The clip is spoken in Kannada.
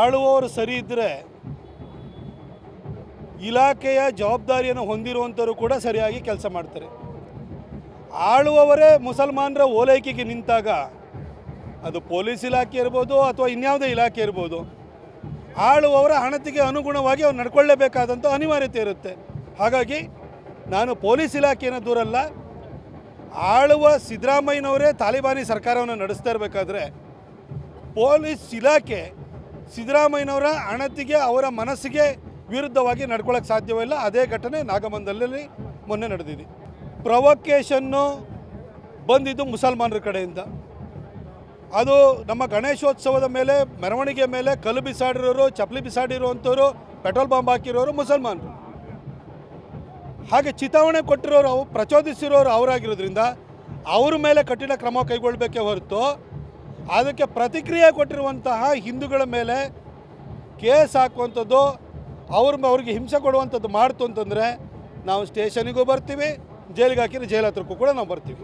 ಆಳುವವರು ಸರಿ ಇದ್ದರೆ ಇಲಾಖೆಯ ಜವಾಬ್ದಾರಿಯನ್ನು ಹೊಂದಿರುವಂಥವರು ಕೂಡ ಸರಿಯಾಗಿ ಕೆಲಸ ಮಾಡ್ತಾರೆ. ಆಳುವವರೇ ಮುಸಲ್ಮಾನರ ಓಲೈಕೆಗೆ ನಿಂತಾಗ ಅದು ಪೊಲೀಸ್ ಇಲಾಖೆ ಇರ್ಬೋದು ಅಥವಾ ಇನ್ಯಾವುದೇ ಇಲಾಖೆ ಇರ್ಬೋದು, ಆಳುವವರ ಹಣತಿಗೆ ಅನುಗುಣವಾಗಿ ಅವ್ರು ನಡ್ಕೊಳ್ಳೇಬೇಕಾದಂಥ ಅನಿವಾರ್ಯತೆ ಇರುತ್ತೆ. ಹಾಗಾಗಿ ನಾನು ಪೊಲೀಸ್ ಇಲಾಖೆಯನ್ನು ದೂರಲ್ಲ ಆಳುವ ಸಿದ್ದರಾಮಯ್ಯನವರೇ ತಾಲಿಬಾನಿ ಸರ್ಕಾರವನ್ನು ನಡೆಸ್ತಾ ಇರಬೇಕಾದ್ರೆ ಪೊಲೀಸ್ ಇಲಾಖೆ ಸಿದ್ದರಾಮಯ್ಯನವರ ಅಣತಿಗೆ, ಅವರ ಮನಸ್ಸಿಗೆ ವಿರುದ್ಧವಾಗಿ ನಡ್ಕೊಳ್ಳೋಕ್ಕೆ ಸಾಧ್ಯವಿಲ್ಲ ಅದೇ ಘಟನೆ ನಾಗಮಂದಲ್ಲಿ ಮೊನ್ನೆ ನಡೆದಿದೆ. ಪ್ರವೊಕೇಶನ್ನು ಬಂದಿದ್ದು ಮುಸಲ್ಮಾನರ ಕಡೆಯಿಂದ. ಅದು ನಮ್ಮ ಗಣೇಶೋತ್ಸವದ ಮೇಲೆ, ಮೆರವಣಿಗೆ ಮೇಲೆ ಕಲ್ಲು ಬಿಸಾಡಿರೋರು, ಚಪ್ಪಲಿ ಬಿಸಾಡಿರುವಂಥವ್ರು, ಪೆಟ್ರೋಲ್ ಬಾಂಬ್ ಹಾಕಿರೋರು ಮುಸಲ್ಮಾನರು. ಹಾಗೆ ಚಿತಾವಣೆ ಕೊಟ್ಟಿರೋರು, ಪ್ರಚೋದಿಸಿರೋರು ಅವರಾಗಿರೋದ್ರಿಂದ, ಅವ್ರ ಮೇಲೆ ಕಠಿಣ ಕ್ರಮ ಕೈಗೊಳ್ಳಬೇಕೇ ಹೊರತು ಅದಕ್ಕೆ ಪ್ರತಿಕ್ರಿಯೆ ಕೊಟ್ಟಿರುವಂತಹ ಹಿಂದೂಗಳ ಮೇಲೆ ಕೇಸ್ ಹಾಕುವಂಥದ್ದು ಅವ್ರ ಅವ್ರಿಗೆ ಹಿಂಸೆ ಕೊಡುವಂಥದ್ದು ಮಾಡ್ತು ಅಂತಂದರೆ ನಾವು ಸ್ಟೇಷನಿಗೂ ಬರ್ತೀವಿ, ಜೈಲಿಗೆ ಹಾಕಿದ್ರೆ ಜೈಲ್ ಹತ್ರಕ್ಕೂ ಕೂಡ ನಾವು ಬರ್ತೀವಿ.